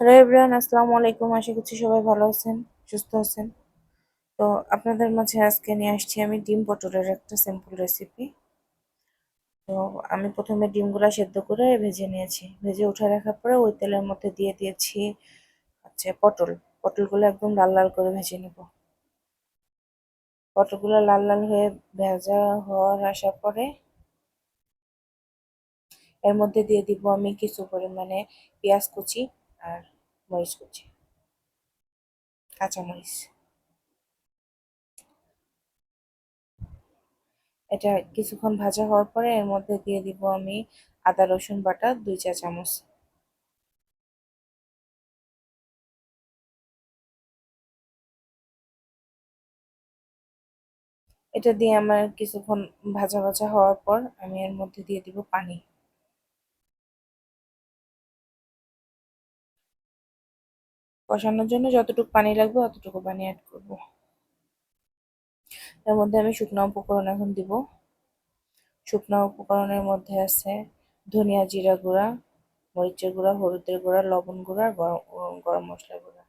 Hello everyone আসসালামু আলাইকুম আশা করছি সবাই ভালো আছেন, সুস্থ আছেন। তো আপনাদের মাঝে আজকে নিয়ে আসছি আমি ডিম পটলের একটা সিম্পল রেসিপি তো আমি প্রথমে ডিমগুলো সেদ্ধ করে ভেজে নিয়েছি। ভেজে উঠে রাখার পরে ওই তেলের মধ্যে দিয়ে দিয়েছি হচ্ছে পটল। পটলগুলো একদম লাল লাল করে ভেজে নেব। পটলগুলো লাল লাল হয়ে ভেজা হওয়ার আসার পরে এর মধ্যে দিয়ে দিব আমি কিছু পরিমাণে পেঁয়াজ কুচি। আর মরিচ কুচি কাঁচামরিচ এটা কিছুক্ষণ ভাজা হওয়ার পরে এর মধ্যে দিয়ে দিব আমি আদা, রসুন বাটা, দুই চা চামচ। এটা দিয়ে আমার কিছুক্ষণ ভাজা ভাজা হওয়ার পর আমি এর মধ্যে দিয়ে দিব পানি। কষানোর জন্য যতটুকু পানি লাগবে, অতটুকু পানি অ্যাড করব। এর মধ্যে আমি শুকনো উপকরণ এখন দিব। শুকনো উপকরণের মধ্যে আছে ধনিয়া জিরা গুঁড়া, মরিচের গুঁড়া, হলুদের গুঁড়া, লবণ গুঁড়া, গরম গরম মশলা গুঁড়া।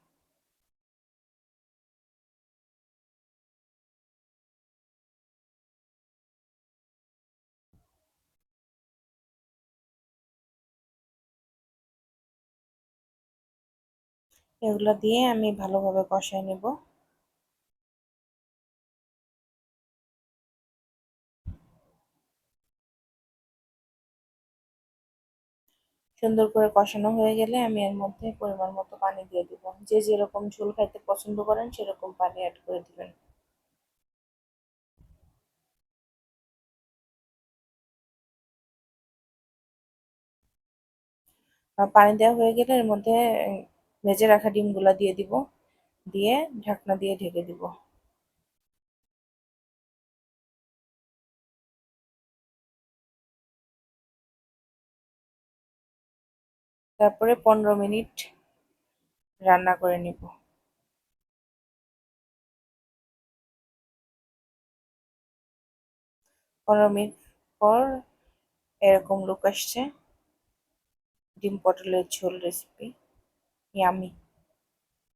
এগুলো দিয়ে আমি ভালোভাবে কষায় নেব। সুন্দর করে কষানো হয়ে গেলে আমি এর মধ্যে পরিমাণ মতো পানি দিয়ে দিব। যে যেরকম ঝোল খাইতে পছন্দ করেন, সেরকম পানি অ্যাড করে দিবেন। পানি দেওয়া হয়ে গেলে এর মধ্যে ভেজে রাখা ডিমগুলা দিয়ে দিব, দিয়ে ঢাকনা দিয়ে ঢেকে দিব। তারপরে পনেরো মিনিট রান্না করে নিব। পনেরো মিনিট পর এরকম লুক আসছে, ডিম পটলের ঝোল রেসিপি Yummy.